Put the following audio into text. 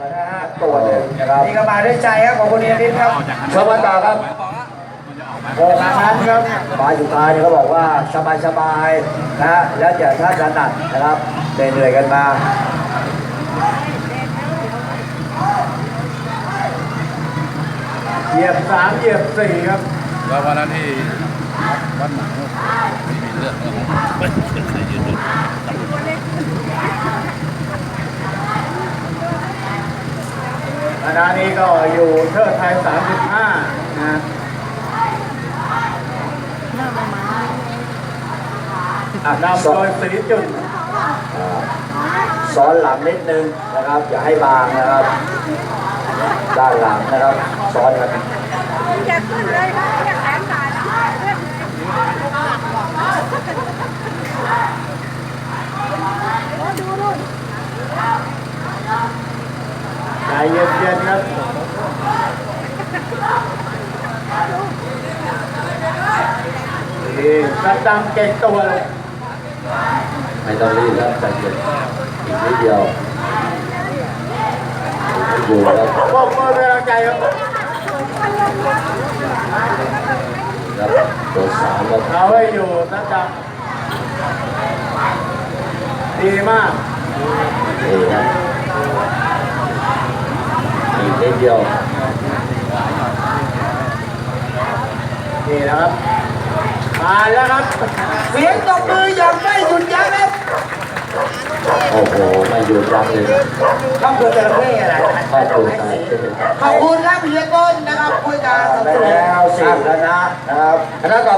มานะฮะตัวหนึ่งนะครับนี่ก็มาด้วยใจครับของคุณเอียรินครับชมกันต่อครับโอ้ทางนั้นครับฝ่ายสุดท้ายเนี่ยเขาบอกว่าสบายสบายๆนะฮะแล้วจะถ้าถนัดนะครับเหนื่อยๆกันมาเหยียบสามเหยียบสี่ครับแล้ววันนั้นที่วัดหนังไม่มีเรื่องไม่เคยยืน คณะนี้ก็อยู่เทิดไทย 35 นะอะนำโดยสีจุดซ้อนหลังนิดนึงนะครับ อย่าให้บางนะครับ ด้านหลังนะครับ ซ้อนกัน อย่าขึ้นเลยนะอย่าแขนขาดดูดู ใจ เย็นๆครับนี่สัดดำเก่งตัวเลยไม่ต้องรีบแล้วใจเย็นอีกนิดเดียวอยู่แล้วพวกมือเป็นกำลังใจครับครับตัวสามแล้วเอาไว้อยู่สัดดำดีมากนี่ครับอีก นิดเดียว นี่นะครับมาแล้วครับ เสียงตบมืออย่างไม่หยุดยั้งครับ โอ้โห ไม่หยุดยั้งเลยต้องเกิดจระเข้อะไรเข้าตัวตายขอบคุณครับเฮียต้นนะครับคุยกันสไปนุกแล้วสิบแล้วนะนะครับคณะต่อไป